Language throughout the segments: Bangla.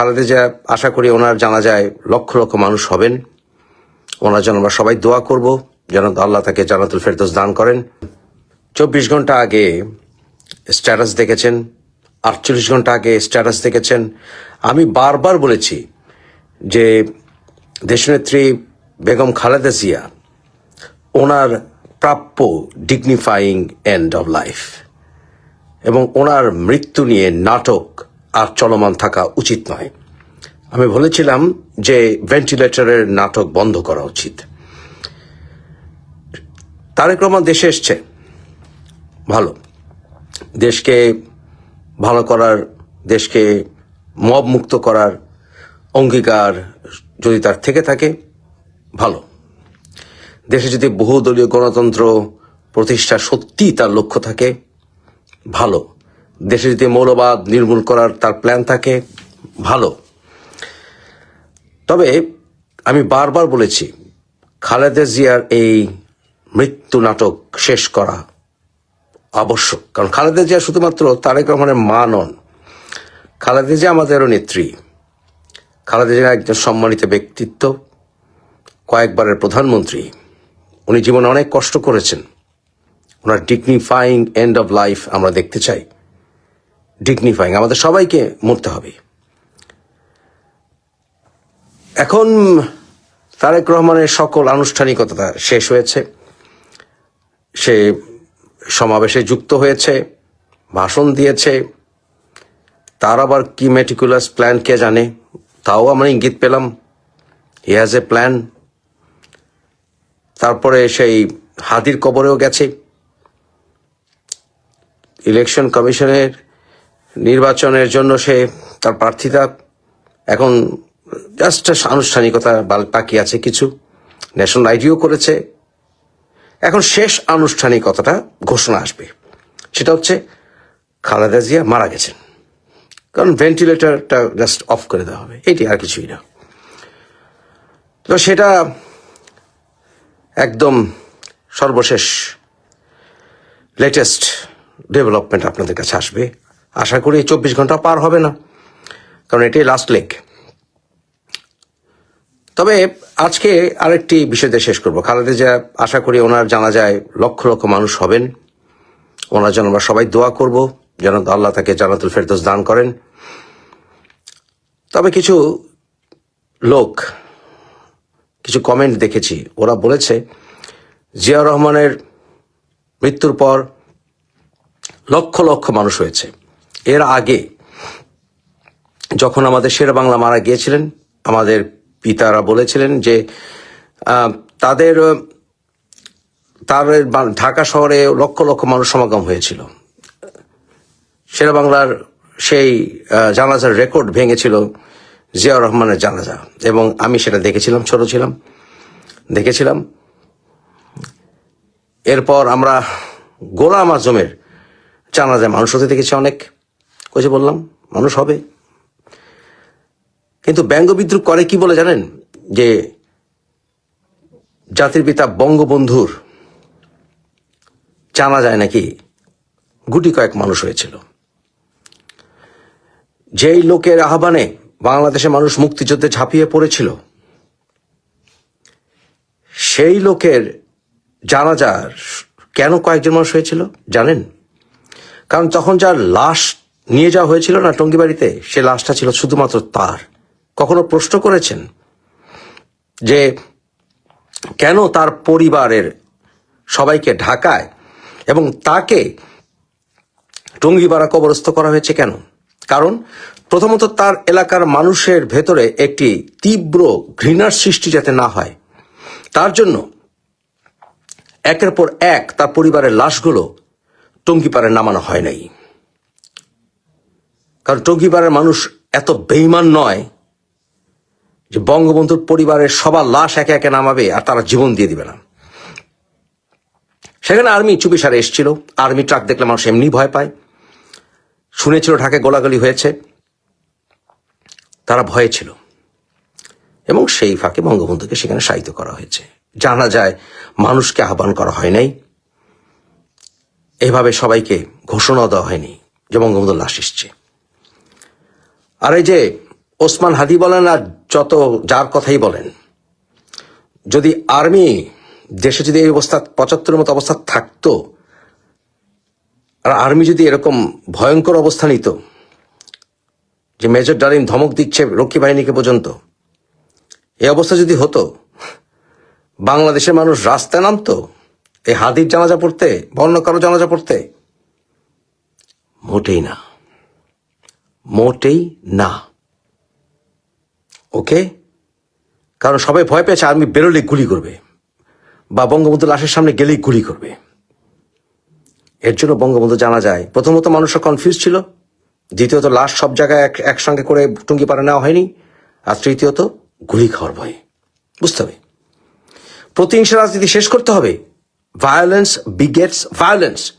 খালেদা জিয়া, আশা করি ওনার জানা যায় লক্ষ লক্ষ মানুষ হবেন। ওনার জন্য আমরা সবাই দোয়া করব, যেন আল্লাহ তাকে জানাতুল ফেরদৌস দান করেন। চব্বিশ ঘণ্টা আগে স্ট্যাটাস দেখেছেন, আটচল্লিশ ঘণ্টা আগে স্ট্যাটাস দেখেছেন। আমি বারবার বলেছি যে দেশনেত্রী বেগম খালেদা জিয়া, ওনার প্রাপ্য ডিগনিফাইং এন্ড অফ লাইফ এবং ওনার মৃত্যু নিয়ে নাটক আর চলমান থাকা উচিত নয়। আমি বলেছিলাম যে ভেন্টিলেটরের নাটক বন্ধ করা উচিত। তারেক রহমান দেশে এসছে। ভালো। দেশকে ভালো করার, দেশকে মব মুক্ত করার অঙ্গীকার যদি তার থেকে থাকে, ভালো। দেশে যদি বহুদলীয় গণতন্ত্র প্রতিষ্ঠা সত্যি তার লক্ষ্য থাকে, ভালো। দেশে যদি মৌলবাদ নির্মূল করার তার প্ল্যান থাকে, ভালো। তবে আমি বারবার বলেছি, খালেদা জিয়ার এই মৃত্যু নাটক শেষ করা আবশ্যক। কারণ খালেদা জিয়া শুধুমাত্র তারেক রহমানের মা নন, খালেদা জিয়া আমাদেরও নেত্রী। খালেদা জিয়া একজন সম্মানিত ব্যক্তিত্ব, কয়েকবারের প্রধানমন্ত্রী। উনি জীবনে অনেক কষ্ট করেছেন। ওনার ডিগনিফাইং এন্ড অফ লাইফ আমরা দেখতে চাই। ডিগনিফাইং আমাদের সবাইকে মরতে হবে। এখন তারেক রহমানের সকল আনুষ্ঠানিকতা শেষ হয়েছে। সে সমাবেশে যুক্ত হয়েছে, ভাষণ দিয়েছে। তার আবার কি মেটিকুলাস প্ল্যান কে জানে? তাও আমরা ইঙ্গিত পেলাম। হি হ্যাজ এ প্ল্যান তারপরে সেই হাদির কবরেও গেছে। ইলেকশন কমিশনের নির্বাচনের জন্য সে তার প্রার্থিতা এখন জাস্ট আনুষ্ঠানিকতা বাকি আছে কিছু। ন্যাশনাল আইডিও করেছে। এখন শেষ আনুষ্ঠানিকতাটা ঘোষণা আসবে। সেটা হচ্ছে খালেদা জিয়া মারা গেছেন। কারণ ভেন্টিলেটরটা জাস্ট অফ করে দেওয়া হবে। এটি আর কিছুই না। তো সেটা একদম সর্বশেষ লেটেস্ট ডেভেলপমেন্ট আপনাদের কাছে আসবে। আশা করি চব্বিশ ঘণ্টা পার হবে না, কারণ এটি লাস্ট লেগ তবে আজকে আরেকটি বিষয় দিয়ে শেষ করব। খালেদা জিয়া, আশা করি ওনার জানা যায় লক্ষ লক্ষ মানুষ হবেন। ওনার জন্য আমরা সবাই দোয়া করব, যেন আল্লাহ তাকে জানাতুল ফেরদৌস দান করেন। তবে কিছু লোক, কিছু কমেন্ট দেখেছি। ওরা বলেছে জিয়া রহমানের মৃত্যুর পর লক্ষ লক্ষ মানুষ হয়েছে। এর আগে যখন আমাদের শের বাংলা মারা গিয়েছিলেন, আমাদের পিতারা বলেছিলেন যে তাদের তার ঢাকা শহরে লক্ষ লক্ষ মানুষ সমাগম হয়েছিল। শেরা বাংলার সেই জানাজার রেকর্ড ভেঙেছিল জিয়াউর রহমানের জানাজা এবং আমি সেটা দেখেছিলাম, ছোট ছিলাম, দেখেছিলাম। এরপর আমরা গোলাম আজমের জানাজায় মানুষ হতে দেখেছি অনেক। কইছে বললাম, মানুষ হবে। কিন্তু ব্যঙ্গ বিদ্রুপ করে কি বলে জানেন? যে জাতির পিতা বঙ্গবন্ধুর জানা যায় নাকি গুটি কয়েক মানুষ হয়েছিল। যেই লোকের আহ্বানে বাংলাদেশে মানুষ মুক্তিযুদ্ধে ঝাঁপিয়ে পড়েছিল, সেই লোকের জানাজার কেন কয়েকজন মানুষ হয়েছিল জানেন? কারণ তখন যার লাশ নিয়ে যাওয়া হয়েছিল না টঙ্গিবাড়িতে সে লাশটা ছিল শুধুমাত্র তার। কখনো প্রশ্ন করেছেন যে কেন তার পরিবারের সবাইকে ঢাকায় এবং তাকে টঙ্গিপাড়া কবরস্থ করা হয়েছে কেন? কারণ প্রথমত তার এলাকার মানুষের ভেতরে একটি তীব্র ঘৃণার সৃষ্টি যাতে না হয়, তার জন্য একের পর এক তার পরিবারের লাশগুলো টঙ্গিপাড়ায় নামানো হয় নাই। কারণ টঙ্গিপাড়ার মানুষ এত বেইমান নয় যে বঙ্গবন্ধুর পরিবারের সবার লাশ একে একে নামাবে আর তারা জীবন দিয়ে দিবে না। সেখানে আর্মি চুপিসারে এসেছিল। আর্মি ট্রাক দেখলে মানুষ এমনি ভয় পায়। শুনেছিল ঢাকায় গোলাগুলি হয়েছে। তারা ভয়ে ছিল। এবং সেই ফাঁকে বঙ্গবন্ধুকে সেখানে সাহিত্য করা হয়েছে। জানা যায় মানুষকে আহ্বান করা হয় নাই। এভাবে সবাইকে ঘোষণা দেওয়া হয়নি যে বঙ্গবন্ধুর লাশ এসছে। আর এই যে ওসমান হাদি বলেন আর যত যার কথাই বলেন, যদি আর্মি দেশে যদি এই অবস্থা, পঁচাত্তরের মতো অবস্থা থাকতো, আর আর্মি যদি এরকম ভয়ঙ্কর অবস্থা নিত, যে মেজর ডালিম ধমক দিচ্ছে রক্ষী বাহিনীকে পর্যন্ত এই অবস্থা যদি হতো, বাংলাদেশের মানুষ রাস্তায় নামতো, এই হাদির জানাজা পড়তে, বর্ণ কারও জানাজা পড়তে, মোটেই না। মোটেই না। ওকে? কারণ সবাই ভয় পেয়েছে আর্মি বেরোলে গুলি করবে বা বঙ্গবন্ধু লাশের সামনে গেলেই গুলি করবে। এর জন্য বঙ্গবন্ধু জানা যায়, প্রথমত মানুষরা কনফিউজ ছিল, দ্বিতীয়ত লাশ সব জায়গায় এক একসঙ্গে করে টুঙ্গি পাড়া নেওয়া হয়নি, আর তৃতীয়ত গুলি খাওয়ার ভয়। বুঝতে হবে। প্রতিহিংসা রাজনীতি শেষ করতে হবে। Violence begets violence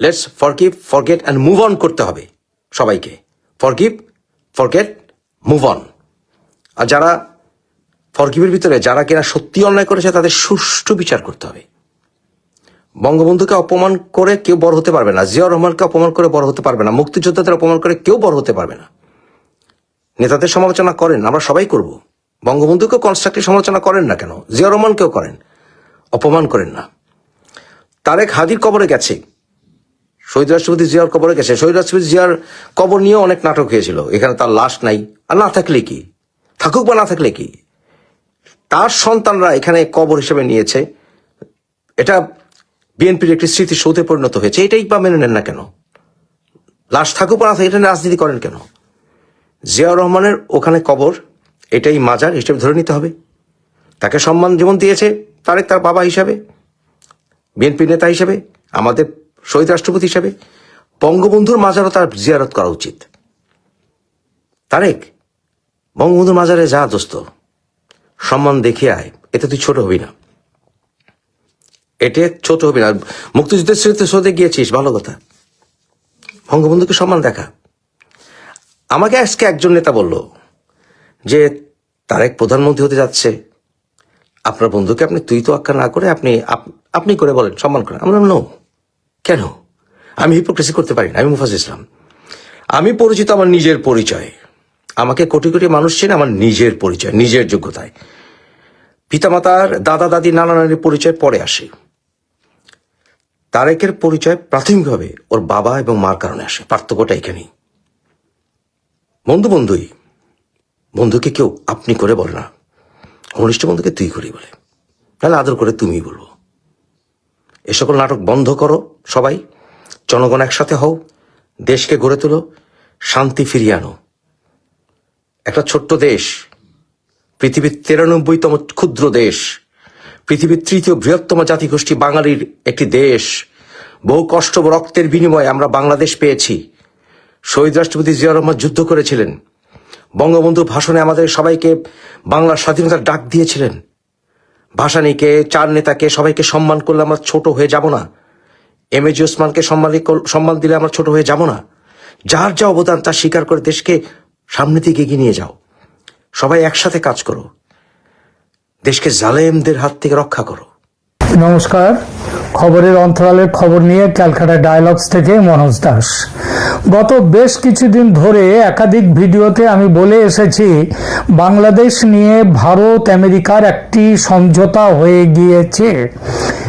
let's forgive forget and move on করতে হবে সবাইকে। ফরগিভ ফরগেট মুভ অন আর যারা ফরগিভের ভিতরে, যারা কিনা সত্যি অন্যায় করেছে, তাদের সুষ্ঠু বিচার করতে হবে। বঙ্গবন্ধুকে অপমান করে কেউ বড় হতে পারবে না। জিয়াউর রহমানকে অপমান করে বড় হতে পারবে না। মুক্তিযোদ্ধাদের অপমান করে কেউ বড় হতে পারবে না। নেতাদের সমালোচনা করেন, আমরা সবাই করব। বঙ্গবন্ধুকেও কনস্ট্রাকটিভ সমালোচনা করেন না কেন? জিয়াউর রহমানকেও করেন। অপমান করেন না। তারেক হাদির কবরে গেছে। শহীদ রাষ্ট্রপতি জিয়ার কবরে গেছে। শহীদ রাষ্ট্রপতি জিয়ার কবর নিয়ে অনেক নাটক হয়েছিল। এখানে তার লাশ নাই। আর না থাকলে কি? থাকুক বা না থাকলে কি? তার সন্তানরা এখানে কবর হিসেবে নিয়েছে। এটা বিএনপির একটি স্মৃতি সৌধে পরিণত হয়েছে। এটাই বা মেনে নেন না কেন? লাশ থাকুক বা না থাকে এটা রাজনীতি করেন কেন? জিয়াউর রহমানের ওখানে কবর, এটাই মাজার হিসেবে ধরে নিতে হবে। তাকে সম্মান যেমন দিয়েছে, তারেক তার বাবা হিসাবে বিএনপি নেতা হিসেবে, আমাদের শহীদ রাষ্ট্রপতি হিসাবে বঙ্গবন্ধুর মাজারও তার জিয়ারত করা উচিত। তারেক, বঙ্গবন্ধুর মাজারে যা দোস্ত, সম্মান দেখে আয়, এতে তুই ছোট হবি না। এতে ছোট হবি না। মুক্তিযুদ্ধের স্মৃতি সৌধে গিয়েছিস, ভালো কথা। বঙ্গবন্ধুকে সম্মান দেখা। আমাকে আজকে একজন নেতা বলল যে, তারেক প্রধানমন্ত্রী হতে যাচ্ছে। আপনার বন্ধুকে আপনি তুই তো আক্কা না করে আপনি, আপ- আপনি করে বলেন, সম্মান করেন। আমরা নো কেন? আমি হিপোক্রেসি করতে পারি না, আমি মুফাজ ইসলাম। আমি পরিচিত আমার নিজের পরিচয়। আমাকে কোটি কোটি মানুষ চেনে আমার নিজের পরিচয়, নিজের যোগ্যতায়। পিতামাতার দাদা দাদি নানা নানির পরিচয় পরে আসে। তারেকের পরিচয় প্রাথমিকভাবে ওর বাবা এবং মার কারণে আসে, পার্থক্যটা এখানেই। বন্ধু বন্ধুই, বন্ধুকে কেউ আপনি করে বলে না। ঘনিষ্ঠ বন্ধুকে তুই করেই বলে। তাহলে আদর করে তুমি বলব। এ সকল নাটক বন্ধ করো। সবাই, জনগণ একসাথে হও, দেশকে গড়ে তোলো, শান্তি ফিরিয়ে আনো। একটা ছোট্ট দেশ, পৃথিবীর তিরানব্বইতম ক্ষুদ্র দেশ, পৃথিবীর তৃতীয় বৃহত্তম জাতিগোষ্ঠী বাঙালির একটি দেশ, বহু কষ্ট রক্তের বিনিময়ে আমরা বাংলাদেশ পেয়েছি। শহীদ রাষ্ট্রপতি জিয়া রহমান যুদ্ধ করেছিলেন। বঙ্গবন্ধু ভাষণে আমাদের সবাইকে বাংলার স্বাধীনতার ডাক দিয়েছিলেন। ভাসানীকে চার নেতাকে সবাইকে সম্মান করলে আমরা ছোট হয়ে যাব না। এম এ জি ওসমানকে সম্মান সম্মান দিলে আমরা ছোট হয়ে যাব না। যার যা অবদান, তা স্বীকার করে দেশকে সামনে দিকে এগিয়ে নিয়ে যাও। সবাই একসাথে কাজ করো। দেশকে জালেমদের হাত থেকে রক্ষা করো। নমস্কার। খবরের অন্তরালের খবর নিয়ে ক্যালকাটা ডায়ালগস থেকে মনোজ দাস। গত বেশ কিছুদিন ধরে একাধিক ভিডিওতে আমি বলে এসেছি, বাংলাদেশ নিয়ে ভারত আমেরিকার একটি সমঝোতা হয়ে গিয়েছে।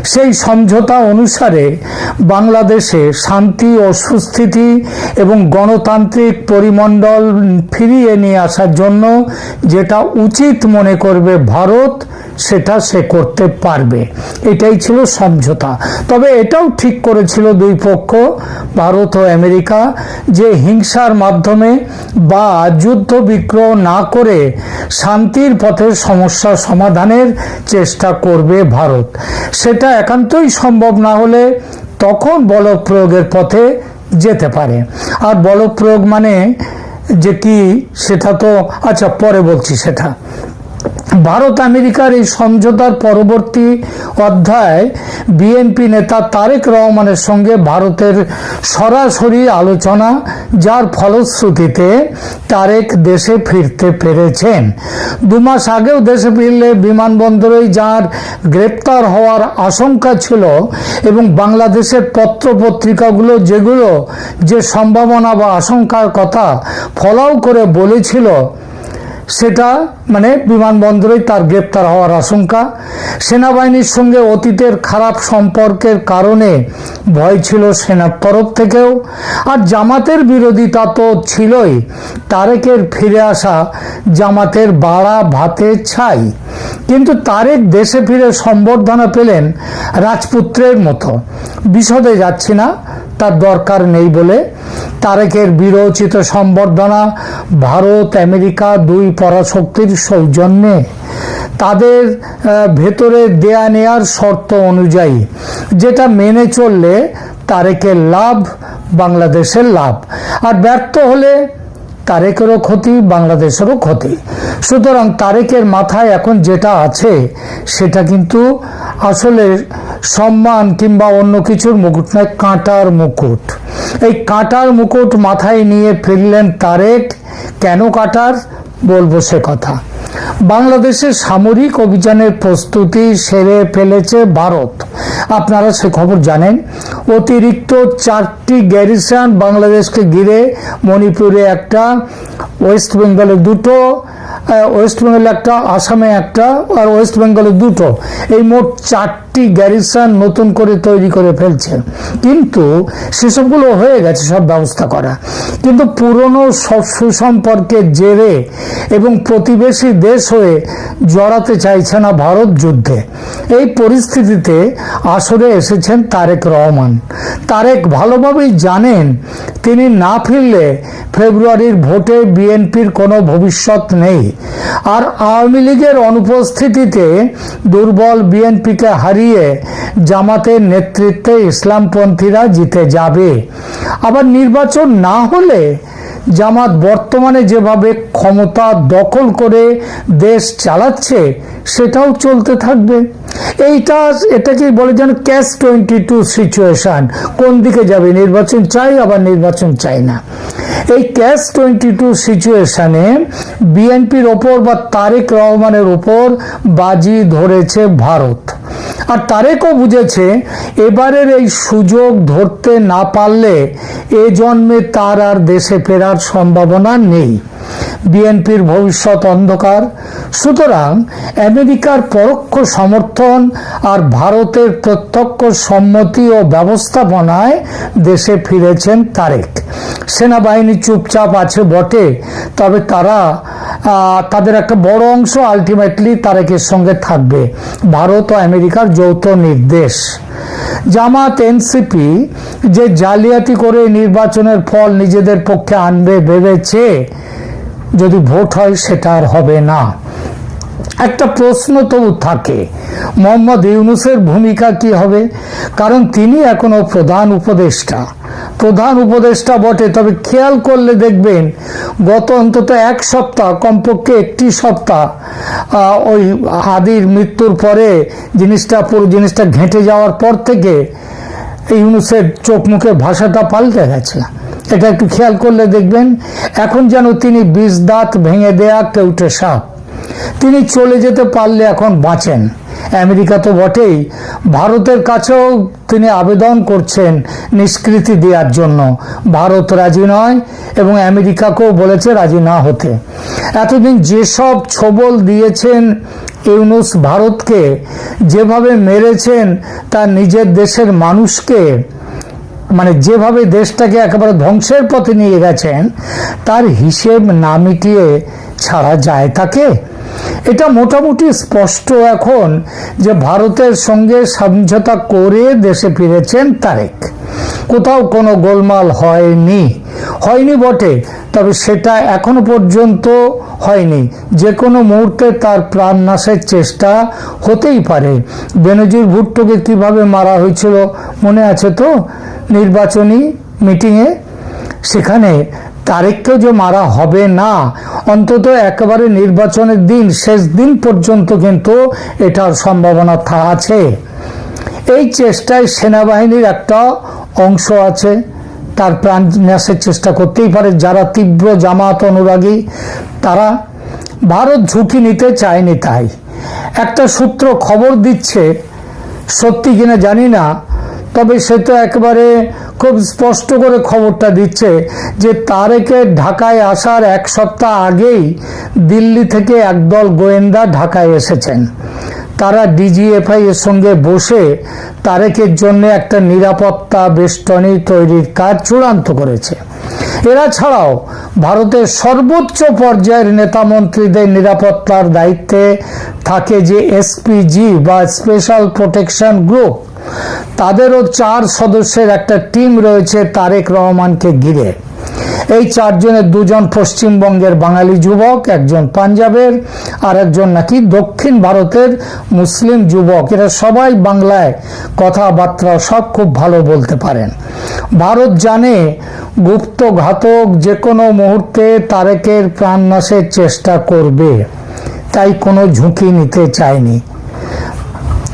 সেই সমঝোতা অনুসারে বাংলাদেশে শান্তি ও সুস্থিতি এবং গণতান্ত্রিক পরিমণ্ডল ফিরিয়ে নিয়ে আসার জন্য যেটা উচিত মনে করবে ভারত, সেটা সে করতে পারবে। এটাই ছিল সমঝোতা। তবে এটাও ঠিক করেছিল দুই পক্ষ, ভারত ও আমেরিকা, যে হিংসার মাধ্যমে বা যুদ্ধ বিগ্রহ না করে শান্তির পথে সমস্যা সমাধানের চেষ্টা করবে ভারত। সেটা একান্তই সম্ভব না হলে তখন বল প্রয়োগের পথে যেতে পারে। আর বল প্রয়োগ মানে যে কি, সেটা তো আচ্ছা পরে বলছি সেটা। ভারত আমেরিকার এই সমঝোতার পরবর্তী অধ্যায় বিএনপি নেতা তারেক রহমানের সঙ্গে ভারতের সরাসরি আলোচনা, যার ফলশ্রুতিতে তারেক দেশে ফিরতে পেরেছেন। দু মাস আগেও দেশে ফিরলে বিমানবন্দরেই যার গ্রেপ্তার হওয়ার আশঙ্কা ছিল এবং বাংলাদেশের পত্র পত্রিকাগুলো যেগুলো যে সম্ভাবনা বা আশঙ্কার কথা ফলাও করে বলেছিল সেটা মানে বিমানবন্দরেই তার গ্রেপ্তার হওয়ার আশঙ্কা। সেনাবাহিনীর সঙ্গে অতীতের খারাপ সম্পর্কের কারণে ভয় ছিল সেনার তরফ থেকেও। আর জামাতের বিরোধিতা তো ছিলই। তারেকের ফিরে আসা জামাতের বাড়া ভাতে ছাই। কিন্তু তারেক দেশে ফিরে সম্বর্ধনা পেলেন রাজপুত্রের মতো। বিশদে যাচ্ছি না, তার দরকার নেই বলে। তারেকের বিরোচিত সম্বর্ধনা ভারত, আমেরিকা দুই পরাশক্তির সৌজন্যে। তাদের ভেতরে দেয়া নেয়ার শর্ত অনুযায়ী, যেটা মেনে চললে তারেকের লাভ, বাংলাদেশের লাভ। আর ব্যর্থ হলে তারেকেরও ক্ষতি, বাংলাদেশেরও ক্ষতি। সুতরাং তারেকের মাথায় এখন যেটা আছে, সেটা কিন্তু আসলে সম্মান কিংবা অন্য কিছুর মুকুট নয়, কাঁটার মুকুট। এই কাঁটার মুকুট মাথায় নিয়ে ফিরলেন তারেক। কেন কাটার? বলব সে কথা। বাংলাদেশের সামরিক অভিযানের প্রস্তুতি সেরে ফেলেছে ভারত। আপনারা সে খবর জানেন, অতিরিক্ত চারটি গ্যারিসন বাংলাদেশকে ঘিরে মণিপুরে একটা ওয়েস্ট বেঙ্গলে দুটো ওয়েস্ট বেঙ্গলে একটা, আসামে একটা আর ওয়েস্ট বেঙ্গলে দুটো। এই মোট চারটি গ্যারিসন নতুন করে তৈরি করে ফেলছে। কিন্তু সেসবগুলো হয়ে গেছে, সব ব্যবস্থা করা। কিন্তু পুরনো সব সুসম্পর্কের জেরে এবং প্রতিবেশী দেশ হয়ে জড়াতে চাইছে না ভারত যুদ্ধে। এই পরিস্থিতিতে আসরে এসেছেন তারেক রহমান। তারেক ভালোভাবেই জানেন তিনি না ফিরলে ফেব্রুয়ারির ভোটে বিএনপির কোনো ভবিষ্যৎ নেই। আর আওয়ামী লীগের অনুপস্থিতিতে দুর্বল বিএনপিকে হারিয়ে জামাতের নেতৃত্বে ইসলামপন্থীরা জিতে যাবে। আবার নির্বাচন না হলে জামাত বর্তমানে যেভাবে ক্ষমতা দখল করে দেশ চালাচ্ছে, সেটাও চলতে থাকবে। এইটা এটাকে বলে যেন ক্যাশ টোয়েন্টি টু সিচুয়েশন। কোন দিকে যাবে? নির্বাচন চাই, আবার নির্বাচন চাই না। এই ক্যাশ টোয়েন্টি টু সিচুয়েশানে বিএনপির ওপর বা তারেক রহমানের ওপর বাজি ধরেছে ভারত। আর তারেকও বুঝেছে, এবারের এই সুযোগ ধরতে না পারলে এ জন্মে তার আর দেশে ফেরার সম্ভাবনা নেই। বিএনপির ভবিষ্যৎ অন্ধকার। সুতরাং আমেরিকার পরোক্ষ সমর্থন আর ভারতের প্রত্যক্ষ সম্মতি ও ব্যবস্থাপনায় দেশে ফিরেছেন তারেক। সেনাবাহিনী চুপচাপ আছে বটে, তবে তারা তাদের একটা বড় অংশ আলটিমেটলি তারেকের সঙ্গে থাকবে। ভারত ও আমেরিকার যৌথ নির্দেশ। জামাত এনসিপি যে জালিয়াতি করে নির্বাচনের ফল নিজেদের পক্ষে আনবে ভেবেছে যদি ভোট হয়, সেটা আর হবে না। একটা প্রশ্ন তবু থাকে, মোহাম্মদ ইউনুসের ভূমিকা কি হবে? কারণ তিনি এখনও প্রধান উপদেষ্টা। প্রধান উপদেষ্টা বটে, তবে খেয়াল করলে দেখবেন, গত অন্তত এক সপ্তাহ, কমপক্ষে একটি সপ্তাহ ওই হাদির মৃত্যুর পরে জিনিসটা পুরো জিনিসটা ঘেঁটে যাওয়ার পর থেকে ইউনুসের চোখ মুখের ভাষাটা পাল্টে গেছে। এটা একটু খেয়াল করলে দেখবেন, এখন যেন তিনি বিষ দাঁত ভেঙে দেয়া কেউটে সাপ। তিনি চলে যেতে পারলে এখন বাঁচেন। আমেরিকা তো বটেই। ভারতের কাছেও তিনি আবেদন করছেন নিষ্কৃতি দেওয়ার জন্য। ভারত রাজি নয় এবং আমেরিকাকেও বলেছে রাজি না হতে। এতদিন যেসব ছবল দিয়েছেন ইউনুস ভারতকে, যেভাবে মেরেছেন তার নিজের দেশের মানুষকে মানে যেভাবে দেশটাকে একেবারে ধ্বংসের পথে নিয়ে গেছেন, তার হিসেব না মিটিয়ে ছাড়া যায় তাকে? এটা মোটামুটি স্পষ্ট এখন যে ভারতের সঙ্গে সমঝোতা করে দেশে ফিরেছেন তারেক। কোথাও কোনো গোলমাল হয়নি। হয়নি বটে, তবে সেটা এখনও পর্যন্ত হয়নি। যে কোনো মুহূর্তে তার প্রাণ নাশের চেষ্টা হতেই পারে। বেনজির ভুট্টোকে কীভাবে মারা হয়েছিল মনে আছে তো? নির্বাচনী মিটিংয়ে, সেখানে তারেককেও যে মারা হবে না, অন্তত একেবারে নির্বাচনের দিন, শেষ দিন পর্যন্ত কিন্তু এটার সম্ভাবনা আছে। এই চেষ্টায় সেনাবাহিনীর একটা অংশ আছে, তার প্রাণ ন্যাসের চেষ্টা করতেই পারে, যারা তীব্র জামাত অনুরাগী, তারা ভারত ঝুঁকি নিতে চায়নি তাই। একটা সূত্র খবর দিচ্ছে, সত্যি কিনা জানি না তবে সে তো একেবারে খুব স্পষ্ট করে খবরটা দিচ্ছে যে তারেকের ঢাকায় আসার এক সপ্তাহ আগেই দিল্লি থেকে একদল গোয়েন্দা ঢাকায় এসেছেন। তারা ডিজিএফআই এর সঙ্গে বসে তারেকের জন্য একটা নিরাপত্তা বেষ্টনী তৈরির কাজ চূড়ান্ত করেছে। এরা ছাড়াও ভারতের সর্বোচ্চ পর্যায়ের নেতা মন্ত্রীদের নিরাপত্তার দায়িত্বে থাকে যে এসপিজি বা স্পেশাল প্রোটেকশন গ্রুপ। তাদেরও চার সদস্যের একটা টিম রয়েছে তারেক রহমানকে ঘিরে। এই চারজনের দুজন পশ্চিমবঙ্গের বাঙালি যুবক, একজন পাঞ্জাবের আর একজন নাকি দক্ষিণ ভারতের মুসলিম যুবক। এরা সবাই বাংলায় কথাবার্তা সব খুব ভালো বলতে পারেন। ভারত জানে গুপ্ত ঘাতক যে কোনো মুহূর্তে তারেকের প্রাণনাশের চেষ্টা করবে, তাই কোনো ঝুঁকি নিতে চায়নি।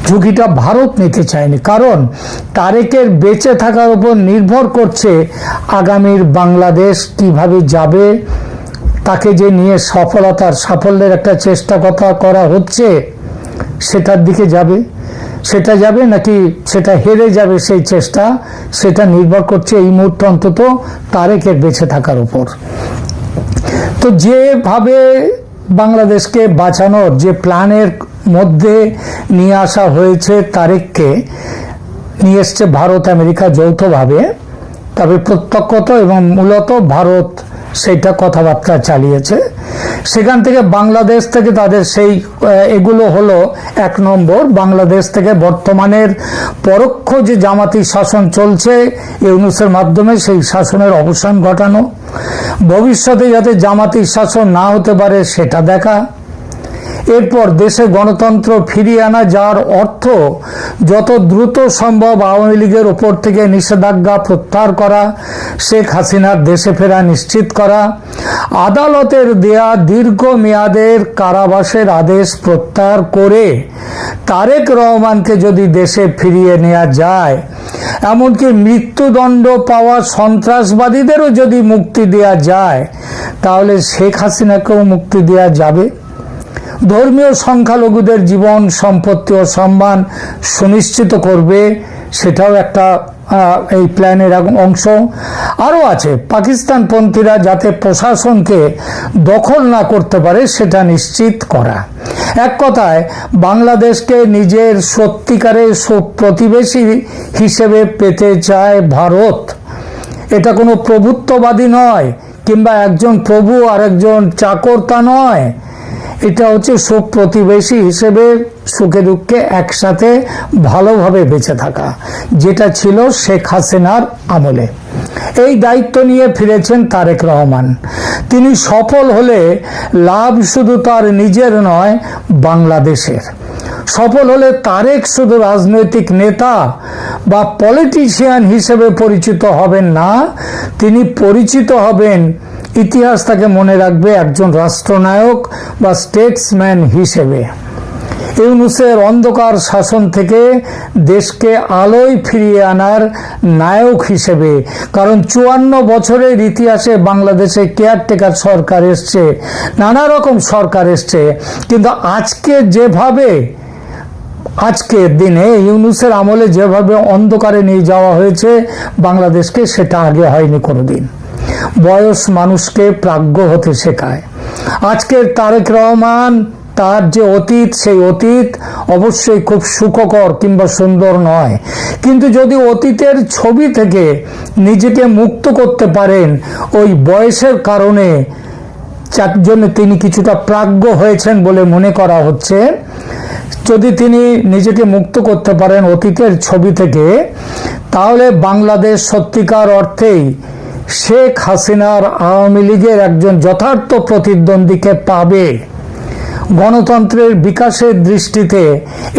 ঝুঁকিটা ভারত নিতে চায়নি। কারণ তারেকের বেঁচে থাকার উপর নির্ভর করছে আগামীর বাংলাদেশ কীভাবে যাবে, তাকে যে নিয়ে সফলতার সাফল্যের একটা চেষ্টা কথা করা হচ্ছে, সেটার দিকে যাবে। সেটা যাবে নাকি সেটা হেরে যাবে সেই চেষ্টা, সেটা নির্ভর করছে এই মুহূর্তে অন্তত তারেকের বেঁচে থাকার উপর। তো যেভাবে বাংলাদেশকে বাঁচানোর যে প্ল্যানের মধ্যে নিয়ে আসা হয়েছে তারেককে নিয়ে এসছে ভারত আমেরিকা যৌথভাবে। তবে প্রত্যক্ষত এবং মূলত ভারত সেইটা কথাবার্তা চালিয়েছে। সেখান থেকে বাংলাদেশ থেকে তাদের সেই এগুলো হলো এক নম্বর। বাংলাদেশ থেকে বর্তমানের পরোক্ষ যে জামাতি শাসন চলছে, ইউনুসের মাধ্যমে সেই শাসনের অবসান ঘটানো। ভবিষ্যতে যাতে জামাতির শাসন না হতে পারে সেটা দেখা। এরপর দেশে গণতন্ত্র ফিরিয়ে আনা যার অর্থ যত দ্রুত সম্ভব আওয়ামী লীগের ওপর থেকে নিষেধাজ্ঞা প্রত্যাহার করা, শেখ হাসিনার দেশে ফেরা নিশ্চিত করা, আদালতের দেয়া দীর্ঘ মেয়াদের কারাবাসের আদেশ প্রত্যাহার করে তারেক রহমানকে যদি দেশে ফিরিয়ে নেওয়া যায়, এমনকি মৃত্যুদণ্ড পাওয়া সন্ত্রাসবাদীদেরও যদি মুক্তি দেওয়া যায়, তাহলে শেখ হাসিনাকেও মুক্তি দেওয়া যাবে। ধর্মীয় সংখ্যালঘুদের জীবন, সম্পত্তি ও সম্মান সুনিশ্চিত করবে, সেটাও একটা এই প্ল্যানের অংশ। আরও আছে, পাকিস্তানপন্থীরা যাতে প্রশাসনকে দখল না করতে পারে, সেটা নিশ্চিত করা। এক কথায়, বাংলাদেশকে নিজের সত্যিকারের প্রতিবেশী হিসেবে পেতে চায় ভারত। এটা কোনো প্রভুত্ববাদী নয়, কিংবা একজন প্রভু আর একজন চাকর তা নয়। এটা হচ্ছে সুখ প্রতিবেশী হিসেবে সুখে দুঃখে একসাথে ভালোভাবে বেঁচে থাকা। যেটা ছিল শেখ হাসিনার আমলে। এই দায়িত্ব নিয়ে ফিরেছেন তারেক রহমান। তিনি সফল হলে লাভ শুধু তার নিজের নয়, বাংলাদেশের। সফল হলে তারেক শুধু রাজনৈতিক নেতা বা পলিটিশিয়ান হিসেবে পরিচিত হবেন না, তিনি পরিচিত হবেন ইতিহাস তাকে মনে রাখবে একজন রাষ্ট্রনায়ক বা স্টেটসম্যান হিসেবে। ইউনুসের অন্ধকার শাসন থেকে দেশকে আলোয় ফিরিয়ে আনার নায়ক হিসেবে, কারণ চুয়ান্ন বছরের ইতিহাসে বাংলাদেশে কেয়ারটেকার সরকার এসছে, নানা রকম সরকার এসছে। কিন্তু আজকে যেভাবে আজকের দিনে ইউনুসের আমলে যেভাবে অন্ধকারে নিয়ে যাওয়া হয়েছে, বাংলাদেশকে সেটা আগে হয়নি কোনোদিন। বয়স মানুষকে প্রাজ্ঞ হতে শেখায়। আজকের তারেক রহমান, তার যে অতীত, সেই অতীত অবশ্যই খুব সুখকর কিংবা সুন্দর নয়। কিন্তু যদি অতীতের ছবি থেকে নিজেকে মুক্ত করতে পারেন, ওই বয়সের কারণে যার জন্য তিনি কিছুটা প্রাজ্ঞ হয়েছেন বলে মনে করা হচ্ছে, যদি তিনি নিজেকে মুক্ত করতে পারেন অতীতের ছবি থেকে, তাহলে বাংলাদেশ সত্যিকার অর্থেই শেখ হাসিনার আওয়ামী লীগের একজন যথার্থ প্রতিদ্বন্দ্বীকে পাবে। গণতন্ত্রের বিকাশের দৃষ্টিতে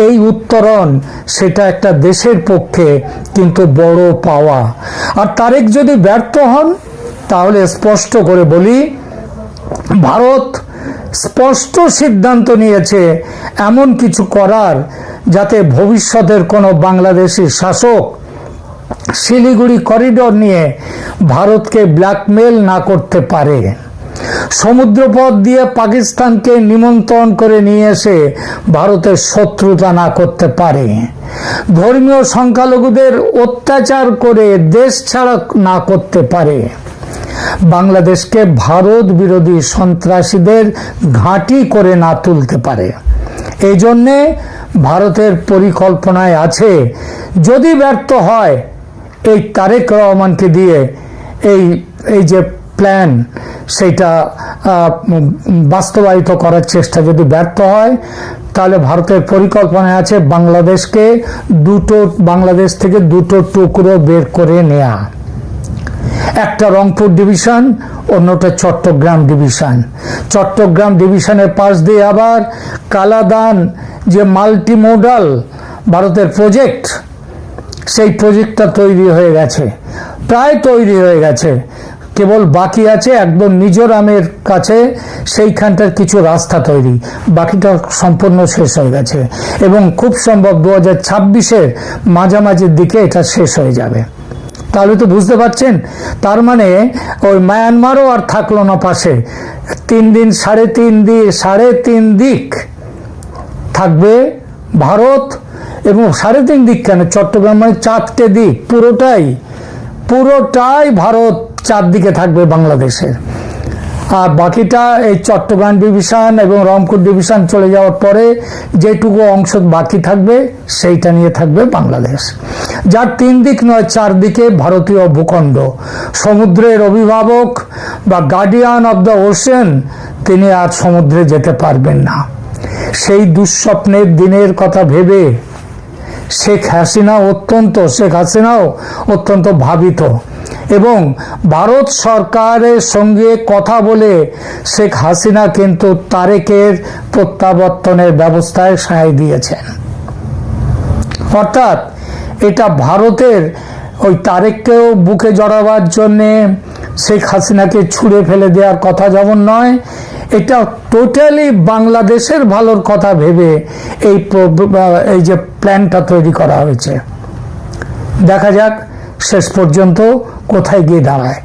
এই উত্তরণ সেটা একটা দেশের পক্ষে কিন্তু বড় পাওয়া। আর তারেক যদি ব্যর্থ হন, তাহলে স্পষ্ট করে বলি, ভারত স্পষ্ট সিদ্ধান্ত নিয়েছে এমন কিছু করার যাতে ভবিষ্যতের কোনো বাংলাদেশি শাসক শিলিগুড়ি করিডোর নিয়ে ভারতকে ব্ল্যাকমেল না করতে পারে। সমুদ্রপথ দিয়ে পাকিস্তানকে নিমন্ত্রণ করে নিয়ে এসে ভারতের শত্রুতা না করতে পারে। ধর্মীয় সংখ্যালঘুদের অত্যাচার করে দেশ ছাড়া না করতে পারে। বাংলাদেশকে ভারত বিরোধী সন্ত্রাসীদের ঘাঁটি করে না তুলতে পারে। এই জন্যে ভারতের পরিকল্পনায় আছে, যদি ব্যর্থ হয় এই তারেক রহমানকে দিয়ে এই এই যে প্ল্যান সেটা বাস্তবায়িত করার চেষ্টা যদি ব্যর্থ হয়, তাহলে ভারতের পরিকল্পনা আছে বাংলাদেশকে দুটো, বাংলাদেশ থেকে দুটো টুকরো বের করে নেয়া। একটা রংপুর ডিভিশন অন্যটা চট্টগ্রাম ডিভিশন চট্টগ্রাম ডিভিশনের পাশ দিয়ে আবার কালাদান যে মাল্টি মোডাল ভারতের প্রজেক্ট সেই প্রজেক্টটা তৈরি হয়ে গেছে। প্রায় তৈরি হয়ে গেছে। কেবল বাকি আছে একদম মিজোরামের কাছে, সেইখানটার কিছু রাস্তা তৈরি। বাকিটা সম্পূর্ণ শেষ হয়ে গেছে। এবং খুব সম্ভব দু হাজার ছাব্বিশের মাঝামাঝির দিকে এটা শেষ হয়ে যাবে। তাহলে তো বুঝতে পারছেন, তার মানে ওই মায়ানমারও আর থাকল না পাশে। তিন দিন, সাড়ে তিন দিন সাড়ে তিন দিক থাকবে ভারত এবং সাড়ে তিন দিক কেন? চট্টগ্রাম মানে চারটে দিক পুরোটাই পুরোটাই ভারত চারদিকে থাকবে বাংলাদেশের। আর বাকিটা এই চট্টগ্রাম ডিভিশন এবং রংপুর ডিভিশন চলে যাওয়ার পরে যেটুকু অংশ বাকি থাকবে, সেইটা নিয়ে থাকবে বাংলাদেশ। যার তিন দিক নয়, চারদিকে ভারতীয় ভূখণ্ড। সমুদ্রের অভিভাবক বা গার্ডিয়ান অব দ্য ওশেন তিনি আর সমুদ্রে যেতে পারবেন না। সেই দুঃস্বপ্নের দিনের কথা ভেবে শেখ হাসিনা অত্যন্ত, শেখ হাসিনাও অত্যন্ত ভাবিত। এবং ভারত সরকারের সঙ্গে কথা বলে শেখ হাসিনা কিন্তু তারেকের প্রত্যাবর্তনের ব্যবস্থায় সায় দিয়েছেন। অর্থাৎ এটা ভারতের ওই তারেককেও বুকে জড়াবার জন্যে শেখ হাসিনাকে ছুঁড়ে ফেলে দেওয়ার কথা যেমন নয় এটা টোটালি বাংলাদেশের ভালোর কথা ভেবে এই এই যে প্ল্যানটা তৈরি করা হয়েছে। দেখা যাক শেষ পর্যন্ত কোথায় গিয়ে দাঁড়ায়।